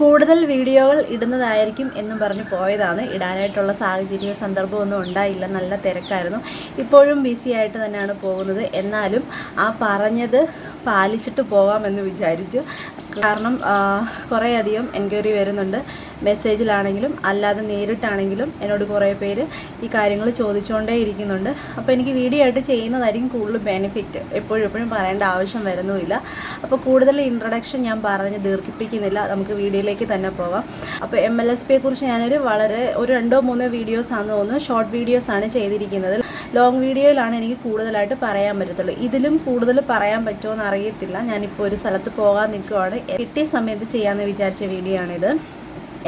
കൂടുതൽ വീഡിയോകൾ ഇടുന്നതായിരിക്കും എന്നും പറഞ്ഞ് പോയതാണ്. ഇടാനായിട്ടുള്ള സാഹചര്യവും സന്ദർഭമൊന്നും ഉണ്ടായില്ല. നല്ല തിരക്കായിരുന്നു. ഇപ്പോഴും ബിസി ആയിട്ട് തന്നെയാണ് പോകുന്നത്. എന്നാലും ആ പറഞ്ഞത് പാലിച്ചിട്ട് പോകാമെന്ന് വിചാരിച്ചു. കാരണം കുറേയധികം എൻക്വയറി വരുന്നുണ്ട്. മെസ്സേജിലാണെങ്കിലും അല്ലാതെ നേരിട്ടാണെങ്കിലും എന്നോട് കുറേ പേര് ഈ കാര്യങ്ങൾ ചോദിച്ചുകൊണ്ടേ ഇരിക്കുന്നുണ്ട്. അപ്പോൾ എനിക്ക് വീഡിയോ ആയിട്ട് ചെയ്യുന്നതായിരിക്കും കൂടുതൽ ബെനിഫിറ്റ് എപ്പോഴും എപ്പോഴും പറയേണ്ട ആവശ്യം വരുന്നുമില്ല. അപ്പോൾ കൂടുതൽ ഇൻട്രൊഡക്ഷൻ ഞാൻ പറഞ്ഞ് ദീർഘിപ്പിക്കുന്നില്ല. നമുക്ക് വീഡിയോയിലേക്ക് തന്നെ പോവാം. അപ്പോൾ എം എൽ എസ് പിയെ കുറിച്ച് ഞാനൊരു വളരെ ഒരു രണ്ടോ മൂന്നോ വീഡിയോസ് ആണെന്ന് തോന്നുന്നു. ഷോർട്ട് വീഡിയോസ് ആണ് ചെയ്തിരിക്കുന്നത്. ലോങ് വീഡിയോയിലാണ് എനിക്ക് കൂടുതലായിട്ട് പറയാൻ പറ്റത്തുള്ളൂ. ഇതിലും കൂടുതൽ പറയാൻ പറ്റുമോ എന്ന് അറിയത്തില്ല. ഞാനിപ്പോൾ ഒരു സ്ഥലത്ത് പോകാൻ നിൽക്കുവാണ്. കിട്ടിയ സമയത്ത് ചെയ്യാമെന്ന് വിചാരിച്ച വീഡിയോ ആണിത്.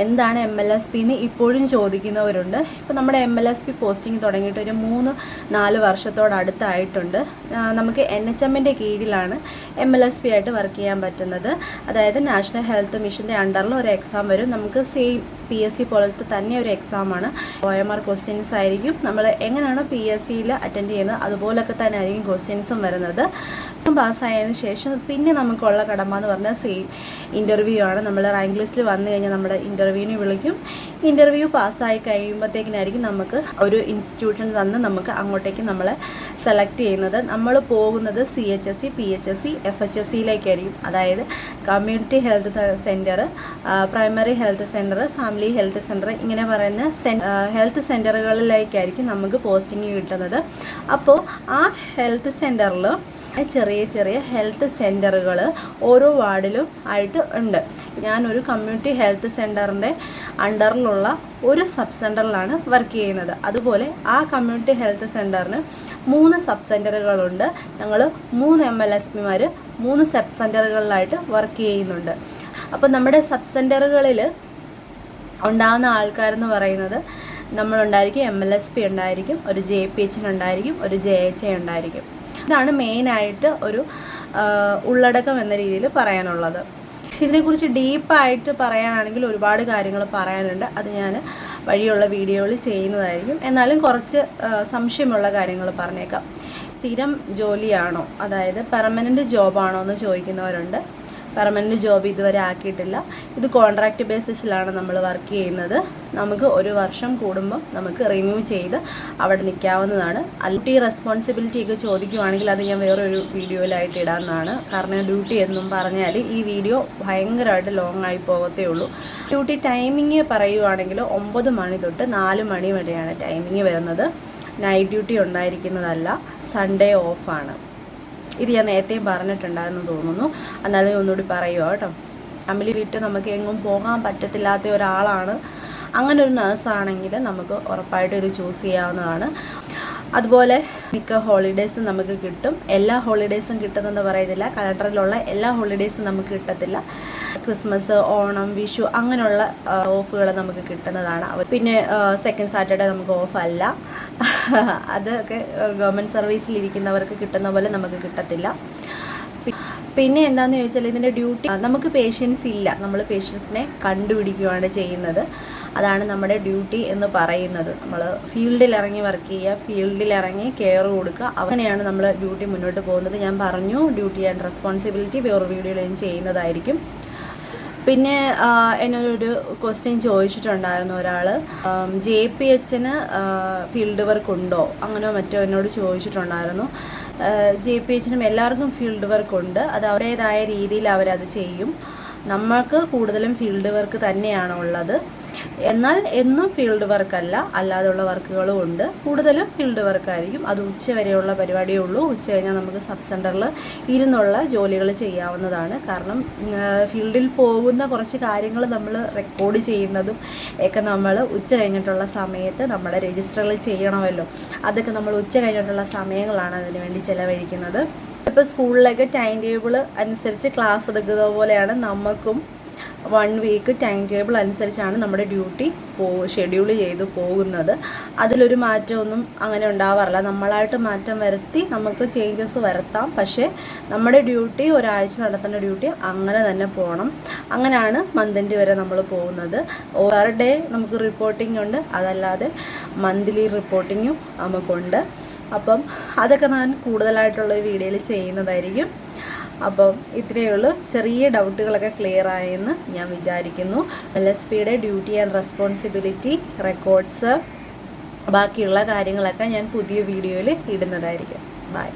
എന്താണ് എം എൽ എസ് പി എന്ന് ഇപ്പോഴും ചോദിക്കുന്നവരുണ്ട്. ഇപ്പോൾ നമ്മുടെ M L S P posting തുടങ്ങിയിട്ട് ഒരു മൂന്ന് നാല് വർഷത്തോടടുത്തായിട്ടുണ്ട് നമുക്ക് എൻ എച്ച് എമ്മിന്റെ കീഴിലാണ് എം എൽ എസ് പി ആയിട്ട് വർക്ക് ചെയ്യാൻ പറ്റുന്നത്. അതായത് നാഷണൽ ഹെൽത്ത് മിഷന്റെ അണ്ടറിൽ ഒരു എക്സാം വരും. നമുക്ക് സെയിം പി എസ് സി പോലത്തെ തന്നെ ഒരു എക്സാമാണ് ഒ എം ആർ ക്വസ്റ്റ്യൻസ് ആയിരിക്കും. നമ്മൾ എങ്ങനെയാണോ പി എസ് സിയിൽ അറ്റൻഡ് ചെയ്യുന്നത് അതുപോലൊക്കെ തന്നെ ആയിരിക്കും ക്വസ്റ്റ്യൻസും വരുന്നത്. പാസ്സായതിനു ശേഷം പിന്നെ നമുക്കുള്ള കടമ എന്ന് പറഞ്ഞാൽ സെയിം ഇന്റർവ്യൂ ആണ്. നമ്മൾ റാങ്ക് ലിസ്റ്റിൽ വന്നു കഴിഞ്ഞാൽ നമ്മുടെ ഇന്റർവ്യൂവിന് വിളിക്കും. ഇന്റർവ്യൂ പാസ്സായി കഴിയുമ്പോഴത്തേക്കിനായിരിക്കും നമുക്ക് ഒരു ഇൻസ്റ്റിറ്റ്യൂഷൻ തന്ന് നമുക്ക് അങ്ങോട്ടേക്ക് നമ്മളെ സെലക്ട് ചെയ്യുന്നത്. നമ്മൾ പോകുന്നത് C H S C P H S C F H S സിയിലേക്കായിരിക്കും അതായത് community health centre primary health centre family health centre ഇങ്ങനെ പറയുന്ന ഹെൽത്ത് സെന്ററുകളിലേക്കായിരിക്കും നമുക്ക് പോസ്റ്റിംഗ് കിട്ടുന്നത്. അപ്പോൾ ആ ഹെൽത്ത് സെന്ററിൽ ചെറിയ ചെറിയ ഹെൽത്ത് സെന്ററുകൾ ഓരോ വാർഡിലും ആയിട്ട് ഉണ്ട്. ഞാനൊരു കമ്മ്യൂണിറ്റി ഹെൽത്ത് സെന്ററിന്റെ അണ്ടറിലുള്ള ഒരു സബ് സെന്ററിലാണ് വർക്ക് ചെയ്യുന്നത്. അതുപോലെ ആ കമ്മ്യൂണിറ്റി ഹെൽത്ത് സെന്ററിന് മൂന്ന് സബ് സെന്ററുകളുണ്ട് ഞങ്ങൾ മൂന്ന് എം എൽ എസ് പിമാർ മൂന്ന് സബ് സെന്ററുകളിലായിട്ട് വർക്ക് ചെയ്യുന്നുണ്ട്. അപ്പോൾ നമ്മുടെ സബ് സെന്ററുകളിൽ ഉണ്ടാകുന്ന ആൾക്കാരെന്ന് പറയുന്നത് നമ്മളുണ്ടായിരിക്കും എം എൽ എസ് പി ഉണ്ടായിരിക്കും ഒരു ജെ പി എച്ചിനുണ്ടായിരിക്കും ഒരു ജെ എച്ച് എ ഉണ്ടായിരിക്കും. ഇതാണ് മെയിനായിട്ട് ഒരു ഉള്ളടക്കം എന്ന രീതിയിൽ പറയാനുള്ളത്. ഇതിനെക്കുറിച്ച് ഡീപ്പായിട്ട് പറയാനാണെങ്കിൽ ഒരുപാട് കാര്യങ്ങൾ പറയാനുണ്ട്. അത് ഞാൻ വഴിയുള്ള വീഡിയോയിൽ ചെയ്യുന്നതായിരിക്കും. എന്നാലും കുറച്ച് സംശയമുള്ള കാര്യങ്ങൾ പറഞ്ഞേക്കാം. സ്ഥിരം ജോലിയാണോ? അതായത് പെർമനന്റ് ജോബാണോ എന്ന് ചോദിക്കുന്നവരുണ്ട്. പെർമനന്റ് ജോബ് ഇതുവരെ ആക്കിയിട്ടില്ല. ഇത് കോൺട്രാക്റ്റ് ബേസിസിലാണ് നമ്മൾ വർക്ക് ചെയ്യുന്നത്. നമുക്ക് ഒരു വർഷം കൂടുമ്പോൾ നമുക്ക് റിന്യൂ ചെയ്ത് അവിടെ നിൽക്കാവുന്നതാണ്. ഡ്യൂട്ടി റെസ്പോൺസിബിലിറ്റി ഒക്കെ ചോദിക്കുവാണെങ്കിൽ അത് ഞാൻ വേറൊരു വീഡിയോയിലായിട്ട് ഇടാവുന്നതാണ്. കാരണം ഡ്യൂട്ടി എന്നും പറഞ്ഞാൽ ഈ വീഡിയോ ഭയങ്കരമായിട്ട് ലോങ് ആയി പോകത്തേ ഉള്ളൂ. ഡ്യൂട്ടി ടൈമിങ് പറയുവാണെങ്കിൽ ഒമ്പത് മണി തൊട്ട് നാല് മണി വരെയാണ് ടൈമിങ് വരുന്നത്. നൈറ്റ് ഡ്യൂട്ടി ഉണ്ടായിരിക്കുന്നതല്ല സൺഡേ ഓഫാണ് ഇത് ഞാൻ നേരത്തെയും പറഞ്ഞിട്ടുണ്ടായിരുന്നു തോന്നുന്നു. എന്നാലും ഒന്നുകൂടി പറയുക കേട്ടോ. ഫാമിലി വിട്ട് നമുക്ക് എങ്ങും പോകാൻ പറ്റത്തില്ലാത്ത ഒരാളാണ്. അങ്ങനെ ഒരു നേഴ്സാണെങ്കിൽ നമുക്ക് ഉറപ്പായിട്ടും ഇത് ചൂസ് ചെയ്യാവുന്നതാണ്. അതുപോലെ മിക്ക ഹോളിഡേയ്സും നമുക്ക് കിട്ടും. എല്ലാ ഹോളിഡേയ്സും കിട്ടുമെന്ന് പറയുന്നില്ല. കലണ്ടറിലുള്ള എല്ലാ ഹോളിഡേയ്സും നമുക്ക് കിട്ടത്തില്ല. ക്രിസ്മസ് ഓണം വിഷു അങ്ങനെയുള്ള ഓഫുകൾ നമുക്ക് കിട്ടുന്നതാണ്. പിന്നെ സെക്കൻഡ് സാറ്റർഡേ നമുക്ക് ഓഫ് അല്ല അതൊക്കെ ഗവൺമെന്റ് സർവീസിൽ ഇരിക്കുന്നവർക്ക് കിട്ടുന്ന പോലെ നമുക്ക് കിട്ടത്തില്ല. പിന്നെ എന്താണെന്ന് ചോദിച്ചാൽ ഇതിന്റെ ഡ്യൂട്ടി നമുക്ക് പേഷ്യൻസ് ഇല്ല. നമ്മൾ പേഷ്യൻസിനെ കണ്ടുപിടിക്കുകയാണ് ചെയ്യുന്നത്. അതാണ് നമ്മുടെ ഡ്യൂട്ടി എന്ന് പറയുന്നത്. നമ്മൾ ഫീൽഡിൽ ഇറങ്ങി വർക്ക് ചെയ്യുക ഫീൽഡിൽ ഇറങ്ങി കെയർ കൊടുക്കുക. അങ്ങനെയാണ് നമ്മൾ ഡ്യൂട്ടി മുന്നോട്ട് പോകുന്നത്. ഞാൻ പറഞ്ഞു ഡ്യൂട്ടി ആൻഡ് റെസ്പോൺസിബിലിറ്റി വേറൊരു വീഡിയോയിൽ ഞാൻ ചെയ്യുന്നതായിരിക്കും. പിന്നെ എന്നോടൊരു ക്വസ്റ്റ്യൻ ചോദിച്ചിട്ടുണ്ടായിരുന്നു ഒരാൾ ജെ പി എച്ചിന് ഫീൽഡ് വർക്ക് ഉണ്ടോ? അങ്ങനെയോ മറ്റോ എന്നോട് ചോദിച്ചിട്ടുണ്ടായിരുന്നു. ജെ പി എച്ചിനും എല്ലാവർക്കും ഫീൽഡ് വർക്ക് ഉണ്ട്. അത് അവരുടേതായ രീതിയിൽ അവരത് ചെയ്യും. നമ്മൾക്ക് കൂടുതലും ഫീൽഡ് വർക്ക് തന്നെയാണ് ഉള്ളത് എന്നാൽ എന്നും ഫീൽഡ് വർക്കല്ല അല്ലാതെയുള്ള വർക്കുകളും ഉണ്ട്. കൂടുതലും ഫീൽഡ് വർക്കായിരിക്കും അത് ഉച്ച വരെയുള്ള പരിപാടിയേ ഉള്ളൂ. ഉച്ച കഴിഞ്ഞാൽ നമുക്ക് സബ് സെന്ററിൽ ഇരുന്നുള്ള ജോലികൾ ചെയ്യാവുന്നതാണ്. കാരണം ഫീൽഡിൽ പോകുന്ന കുറച്ച് കാര്യങ്ങൾ നമ്മൾ റെക്കോർഡ് ചെയ്യുന്നതും ഒക്കെ നമ്മൾ ഉച്ച കഴിഞ്ഞിട്ടുള്ള സമയത്ത് നമ്മുടെ രജിസ്റ്ററിൽ ചെയ്യണമല്ലോ. അതൊക്കെ നമ്മൾ ഉച്ച കഴിഞ്ഞിട്ടുള്ള സമയങ്ങളാണ് അതിന് വേണ്ടി ചിലവഴിക്കുന്നത്. ഇപ്പോൾ സ്കൂളിലൊക്കെ ടൈം ടേബിൾ അനുസരിച്ച് ക്ലാസ് എടുക്കുന്ന പോലെയാണ് നമുക്കും വൺ വീക്ക് ടൈം ടേബിൾ അനുസരിച്ചാണ് നമ്മുടെ ഡ്യൂട്ടി പോ ഷെഡ്യൂൾ ചെയ്ത് പോകുന്നത്. അതിലൊരു മാറ്റമൊന്നും അങ്ങനെ ഉണ്ടാവാറില്ല. നമ്മളായിട്ട് മാറ്റം വരുത്തി നമുക്ക് ചേഞ്ചസ് വരുത്താം. പക്ഷേ നമ്മുടെ ഡ്യൂട്ടി ഒരാഴ്ച നടത്തേണ്ട ഡ്യൂട്ടി അങ്ങനെ തന്നെ പോകണം. അങ്ങനെയാണ് മന്തിന്റെ വരെ നമ്മൾ പോകുന്നത്. ഓവർ ഡേ നമുക്ക് റിപ്പോർട്ടിംഗ് ഉണ്ട്. അതല്ലാതെ മന്ത്ലി റിപ്പോർട്ടിങ്ങും നമുക്കുണ്ട്. അപ്പം അതൊക്കെ ഞാൻ കൂടുതലായിട്ടുള്ള വീഡിയോയിൽ ചെയ്യുന്നതായിരിക്കും. അപ്പം ഇത്രയേ ഉള്ളൂ. ചെറിയ ഡൗട്ടുകളൊക്കെ ക്ലിയർ ആയെന്ന് ഞാൻ വിചാരിക്കുന്നു. എൽ എസ് പിയുടെ ഡ്യൂട്ടി ആൻഡ് റെസ്പോൺസിബിലിറ്റി റെക്കോർഡ്സ് ബാക്കിയുള്ള കാര്യങ്ങളൊക്കെ ഞാൻ പുതിയ വീഡിയോയിൽ ഇടുന്നതായിരിക്കും. ബൈ.